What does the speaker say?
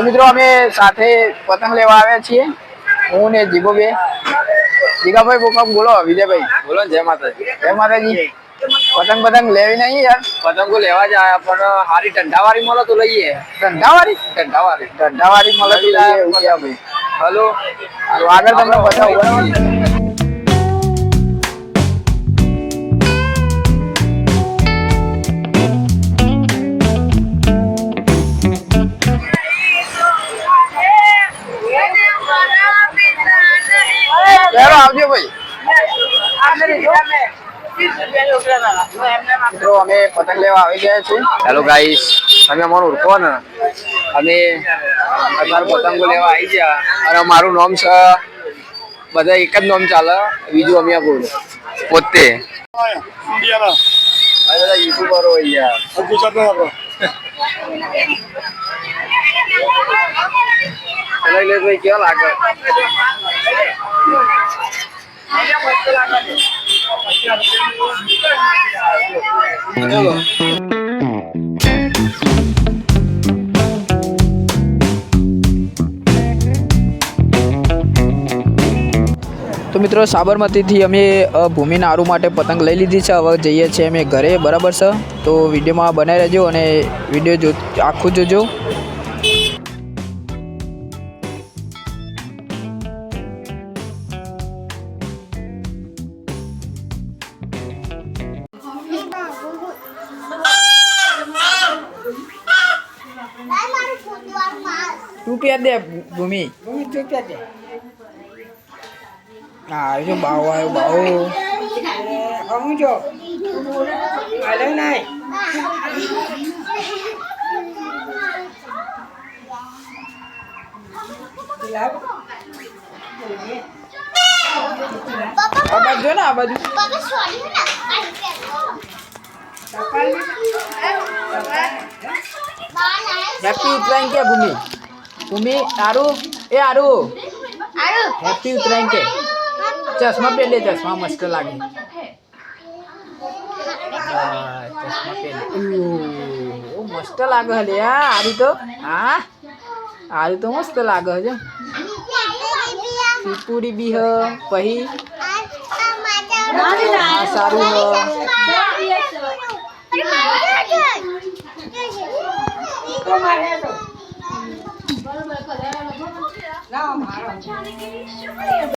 તો મિત્રો અમે સાથે પતંગ લેવા આવ્યા છીએ. હું ને જીગો બે જીગાભાઈ બોકમ બોલો વિજયભાઈ. બોલો જય માતાજી. જય માતાજી. પતંગ પતંગ લેવી નહીં યાર. પતંગો લેવા જ આયા પણ હારી ઠંડાવાળી મળે તો લઈએ. ધંધાવાળી ઠંડાવાળી ધંધાવાળી મળે તો લઈએ ભાઈ. હલો. આગળ તમને બતાવું. મિત્રો અમે પતંગ લેવા આવી ગયા છીએ. હેલો ગાઈસ તમે અમારું ઓળખો ને અમે અત્યારે પતંગો લેવા આવી ગયા. અને મારું નામ છે બધા એક જ નામ ચાલે બીજું અમે આ પોતે. બધા યુટ્યુબરો અહીંયા ગુજરાતના ભાઈ કેવા લાગે? તો મિત્રો, સાબરમતીથી અમે ભૂમિના આરુ માટે પતંગ લઈ લીધી છે. હવે જઈએ છીએ અમે ઘરે. બરાબર છે તો વિડીયોમાં બનાવી રહેજો અને વીડિયો જો, આખું જોજો. રૂપિયા દે ભૂમિ હા આવ્યો છે બાવો આવ્યો બાવો આ બાજુ જો ને આ બાજુ હેપી ઉત્તરાયણ કે ભૂમિ ભૂમિ આરું એ આરું હેપી ઉત્તરાયણ કે ચશ્મા પહેર લે ચશ્મા મસ્ત લાગે હા, ચશ્મા પહેર લે ઉહ, મસ્ત લાગે હલે હા આરી તો હા આરી તો મસ્ત લાગે છે પીપુડી બી હ પછી હા સારું હ બરોબર